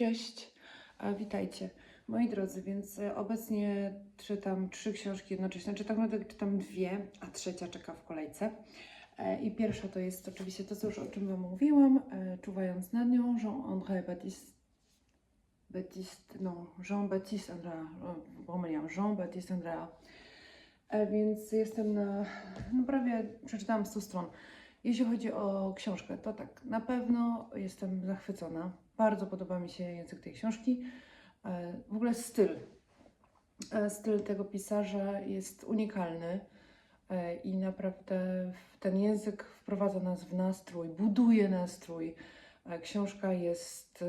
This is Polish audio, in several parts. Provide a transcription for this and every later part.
Cześć, witajcie. Moi drodzy, więc e, obecnie czytam trzy książki jednocześnie, znaczy tak naprawdę czytam dwie, a trzecia czeka w kolejce. E, I pierwsza to jest oczywiście to, co już o czym Wam mówiłam, e, Czuwając nad nią, Jean-André Baptiste, Baptiste, no, Jean-Baptiste Andrea, e, pomyliłam, Jean-Baptiste Andrea. E, Więc jestem na, no prawie przeczytałam 100 stron. Jeśli chodzi o książkę, to tak, na pewno jestem zachwycona. Bardzo podoba mi się język tej książki. E, W ogóle styl. E, Styl tego pisarza jest unikalny e, i naprawdę ten język wprowadza nas w nastrój, buduje nastrój. Książka jest,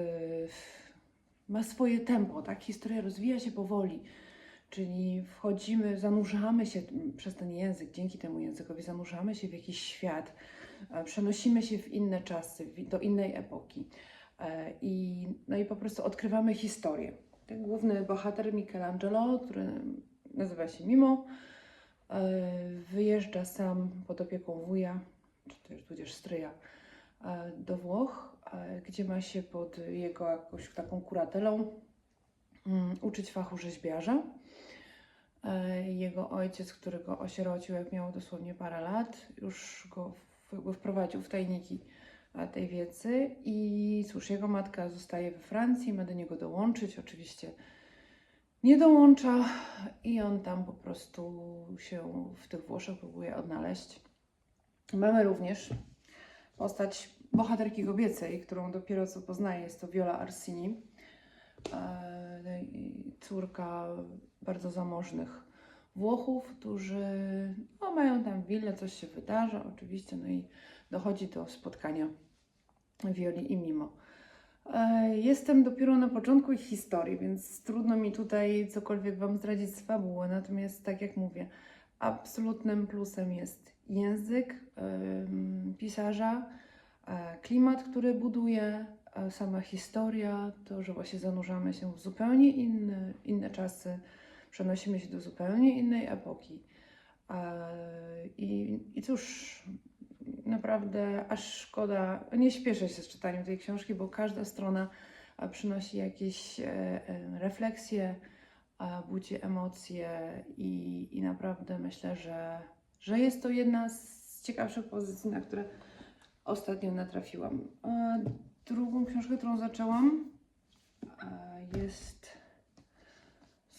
ma swoje tempo, tak? Historia rozwija się powoli. Czyli wchodzimy, zanurzamy się przez ten język, dzięki temu językowi zanurzamy się w jakiś świat, przenosimy się w inne czasy, do innej epoki. E, I, no i po prostu odkrywamy historię. Ten główny bohater Michelangelo, który nazywa się Mimo, e, wyjeżdża sam pod opieką wuja, czy też tudzież stryja, e, do Włoch, gdzie ma się pod jego jakąś taką kuratelą mm, uczyć fachu rzeźbiarza. Jego ojciec, który go osierocił, jak miał dosłownie parę lat, już go jakby wprowadził w tajniki tej wiedzy. I cóż, jego matka zostaje we Francji, ma do niego dołączyć. Oczywiście nie dołącza i on tam po prostu się w tych Włoszech próbuje odnaleźć. Mamy również postać bohaterki kobiecej, którą dopiero co poznaje. Jest to Viola Arsini, e, córka bardzo zamożnych Włochów, którzy no, mają tam willę, coś się wydarza oczywiście, no i dochodzi do spotkania Wioli i Mimo. E, Jestem dopiero na początku ich historii, więc trudno mi tutaj cokolwiek Wam zdradzić z fabuły, natomiast tak jak mówię, absolutnym plusem jest język pisarza, e, klimat, który buduje, e, sama historia, to, że właśnie zanurzamy się w zupełnie inne, inne czasy, przenosimy się do zupełnie innej epoki. I, I cóż, naprawdę aż szkoda, nie śpieszę się z czytaniem tej książki, bo każda strona przynosi jakieś e, e, refleksje, budzi emocje i, i naprawdę myślę, że, że jest to jedna z ciekawszych pozycji, na które ostatnio natrafiłam. Drugą książkę, którą zaczęłam, jest,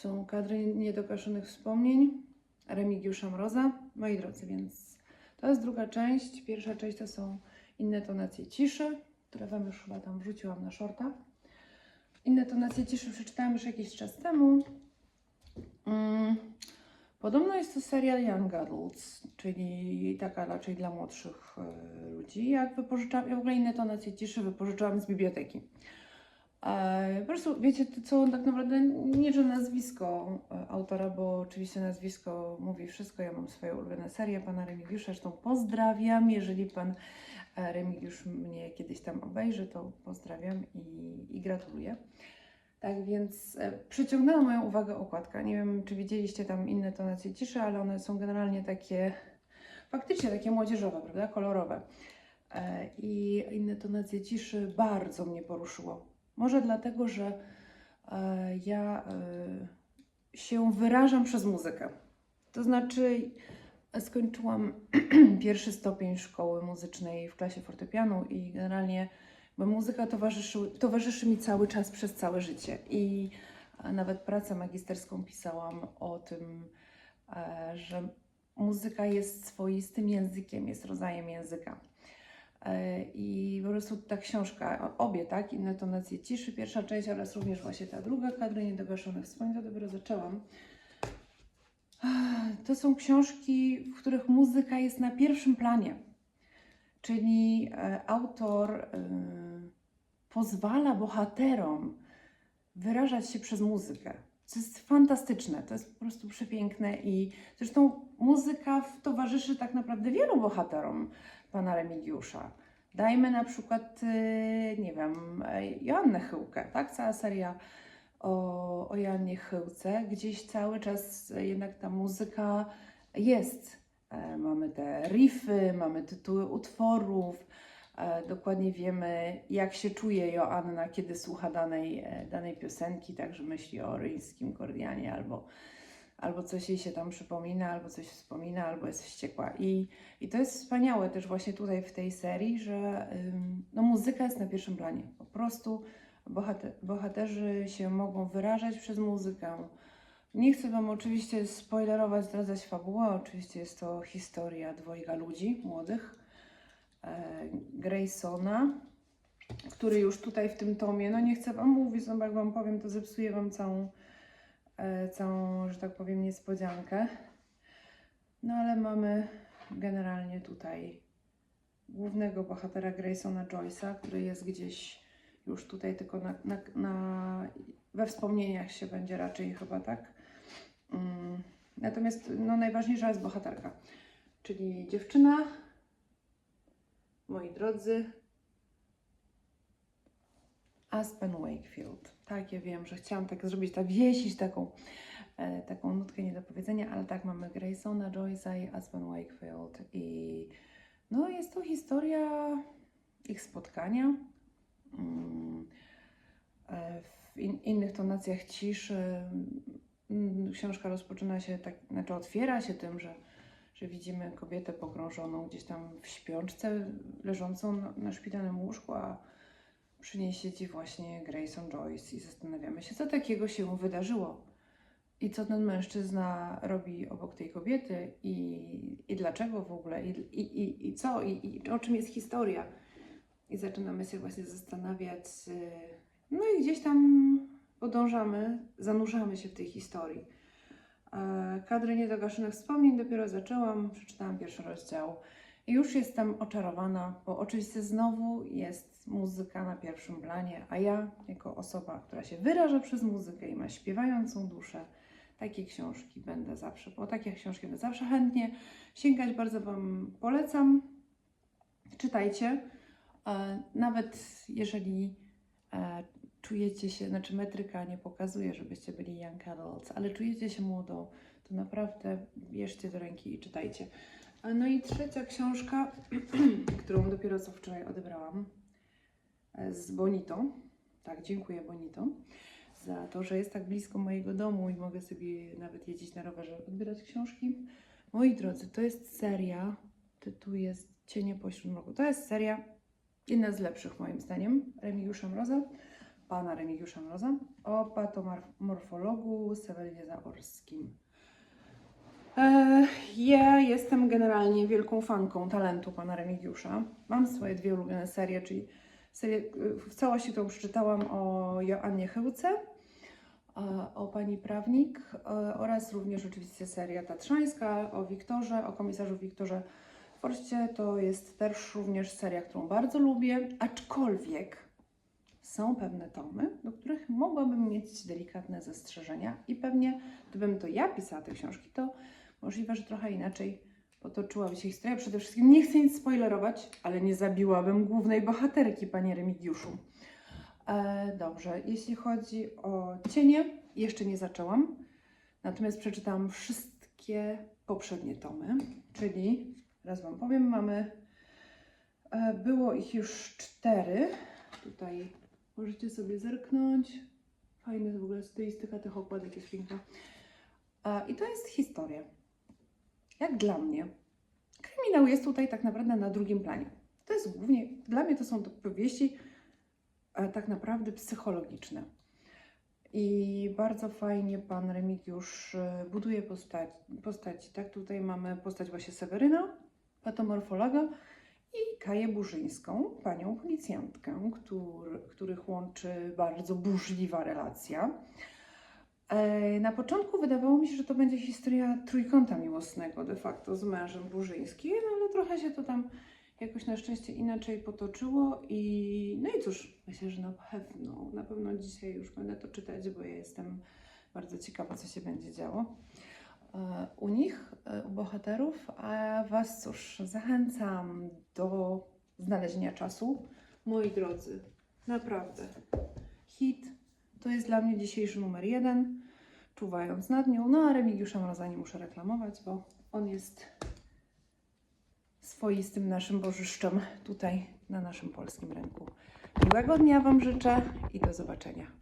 są kadry niedogaszonych wspomnień Remigiusza Mroza. Moi drodzy, więc to jest druga część. Pierwsza część to są inne tonacje ciszy, które Wam już chyba tam wrzuciłam na shorta. Inne tonacje ciszy przeczytałam już jakiś czas temu. Mm, Podobno jest to serial Young Adults, czyli taka raczej dla młodszych e, ludzi. Jak wypożyczam, ja w ogóle inne tonacje ciszy wypożyczyłam z biblioteki. E, po prostu wiecie, co tak naprawdę nie, że nazwisko e, autora, bo oczywiście nazwisko mówi wszystko. Ja mam swoje ulubione serie pana Remigiusza, zresztą pozdrawiam. Jeżeli pan e, Remigiusz mnie kiedyś tam obejrzy, to pozdrawiam i, i gratuluję. Tak więc przyciągnęła moją uwagę okładka. Nie wiem, czy widzieliście tam inne tonacje ciszy, ale one są generalnie takie, faktycznie takie młodzieżowe, prawda, kolorowe. I inne tonacje ciszy bardzo mnie poruszyło. Może dlatego, że e, ja e, się wyrażam przez muzykę. To znaczy, skończyłam pierwszy stopień szkoły muzycznej w klasie fortepianu i generalnie bo muzyka towarzyszy, towarzyszy mi cały czas przez całe życie. I e, nawet pracę magisterską pisałam o tym, że muzyka jest swoistym językiem, jest rodzajem języka. E, I po prostu ta książka, obie, tak, inne tonacje ciszy, pierwsza część oraz również właśnie ta druga, kadry niedogaszonych wspomnień, to dopiero zaczęłam. To są książki, w których muzyka jest na pierwszym planie. Czyli e, autor e, pozwala bohaterom wyrażać się przez muzykę. To jest fantastyczne, to jest po prostu przepiękne i zresztą muzyka towarzyszy tak naprawdę wielu bohaterom pana Remigiusza. Dajmy na przykład, e, nie wiem, e, Joannę Chyłkę, tak? Cała seria o, o Joannie Chyłce. Gdzieś cały czas jednak ta muzyka jest. E, Mamy te riffy, mamy tytuły utworów, E, Dokładnie wiemy, jak się czuje Joanna, kiedy słucha danej, danej piosenki, także myśli o ryjskim Kordianie albo, albo coś jej się tam przypomina, albo coś wspomina, albo jest wściekła. I, i to jest wspaniałe też właśnie tutaj w tej serii, że ym, no, muzyka jest na pierwszym planie. Po prostu bohater, bohaterzy się mogą wyrażać przez muzykę. Nie chcę Wam oczywiście spoilerować, zdradzać fabułę. Oczywiście jest to historia dwojga ludzi młodych. E, Graysona, który już tutaj w tym tomie, no nie chcę Wam mówić, no bo jak Wam powiem, to zepsuję Wam całą, całą, że tak powiem, niespodziankę. No ale mamy generalnie tutaj głównego bohatera Graysona Joyce'a, który jest gdzieś już tutaj tylko na, na, na, we wspomnieniach się będzie raczej chyba tak. Mm. Natomiast no, najważniejsza jest bohaterka, czyli dziewczyna, moi drodzy, Aspen Wakefield. Tak, ja wiem, że chciałam tak zrobić, tak wiesić taką, e, taką nutkę nie do powiedzenia, ale tak mamy Graysona, Joyce'a i Aspen Wakefield i no jest to historia ich spotkania. Mm, e, w in, innych tonacjach ciszy mm, książka rozpoczyna się tak, znaczy otwiera się tym, że, że widzimy kobietę pogrążoną gdzieś tam w śpiączce, leżącą na, na szpitalnym łóżku, a przy niej siedzi właśnie Grayson Joyce i zastanawiamy się, co takiego się wydarzyło i co ten mężczyzna robi obok tej kobiety i, i dlaczego w ogóle i, i, i, i co i, i o czym jest historia. I zaczynamy się właśnie zastanawiać, y, no i gdzieś tam podążamy, zanurzamy się w tej historii. E, Kadry niedogaszonych wspomnień dopiero zaczęłam, przeczytałam pierwszy rozdział już jestem oczarowana, bo oczywiście znowu jest muzyka na pierwszym planie, a ja, jako osoba, która się wyraża przez muzykę i ma śpiewającą duszę, takie książki będę zawsze, po takie książki będę zawsze chętnie sięgać. Bardzo Wam polecam. Czytajcie. E, Nawet jeżeli e, czujecie się, znaczy metryka nie pokazuje, żebyście byli young adults, ale czujecie się młodo, to naprawdę bierzcie do ręki i czytajcie. No i trzecia książka, którą dopiero co wczoraj odebrałam e, z Bonito. Tak, dziękuję Bonito za to, że jest tak blisko mojego domu i mogę sobie nawet jeździć na rowerze, odbierać książki. Moi drodzy, to jest seria, tytuł jest Cienie pośród mroku. To jest seria jedna z lepszych moim zdaniem Remigiusza Mroza, pana Remigiusza Mroza, o patomorfologu Sewelinie Zaorskim. Ja jestem generalnie wielką fanką talentu pana Remigiusza. Mam swoje dwie ulubione serie, czyli serię, w całości to przeczytałam o Joannie Chyłce, o pani prawnik oraz również oczywiście seria tatrzańska o Wiktorze, o komisarzu Wiktorze Forście. To jest też również seria, którą bardzo lubię, aczkolwiek są pewne tomy, do których mogłabym mieć delikatne zastrzeżenia i pewnie gdybym to ja pisała te książki, to możliwe, że trochę inaczej potoczyłaby się historia. Przede wszystkim nie chcę nic spoilerować, ale nie zabiłabym głównej bohaterki, panie Remigiuszu. E, dobrze, jeśli chodzi o cienie, jeszcze nie zaczęłam, natomiast przeczytałam wszystkie poprzednie tomy, czyli, raz Wam powiem, mamy, e, było ich już cztery, tutaj możecie sobie zerknąć, fajna w ogóle stylistyka tych okładek jest piękna. E, I to jest historia. Jak dla mnie, kryminał jest tutaj tak naprawdę na drugim planie. To jest głównie, dla mnie to są powieści e, tak naprawdę psychologiczne. I bardzo fajnie pan Remigiusz e, buduje postać, postaci. Tak, tutaj mamy postać właśnie Seweryna, patomorfologa i Kaję Burzyńską, panią policjantkę, który, których łączy bardzo burzliwa relacja. E, Na początku wydawało mi się, że to będzie historia trójkąta miłosnego de facto z mężem Burzyńskim, no ale trochę się to tam jakoś na szczęście inaczej potoczyło i no i cóż, myślę, że na pewno, na pewno dzisiaj już będę to czytać, bo ja jestem bardzo ciekawa, co się będzie działo e, u nich, e, u bohaterów, a Was cóż, zachęcam do znalezienia czasu. Moi drodzy, naprawdę, hit to jest dla mnie dzisiejszy numer jeden, czuwając nad nią. No a Remigiusza Mroza nie muszę reklamować, bo on jest swoistym naszym bożyszczem tutaj na naszym polskim rynku. Miłego dnia Wam życzę i do zobaczenia.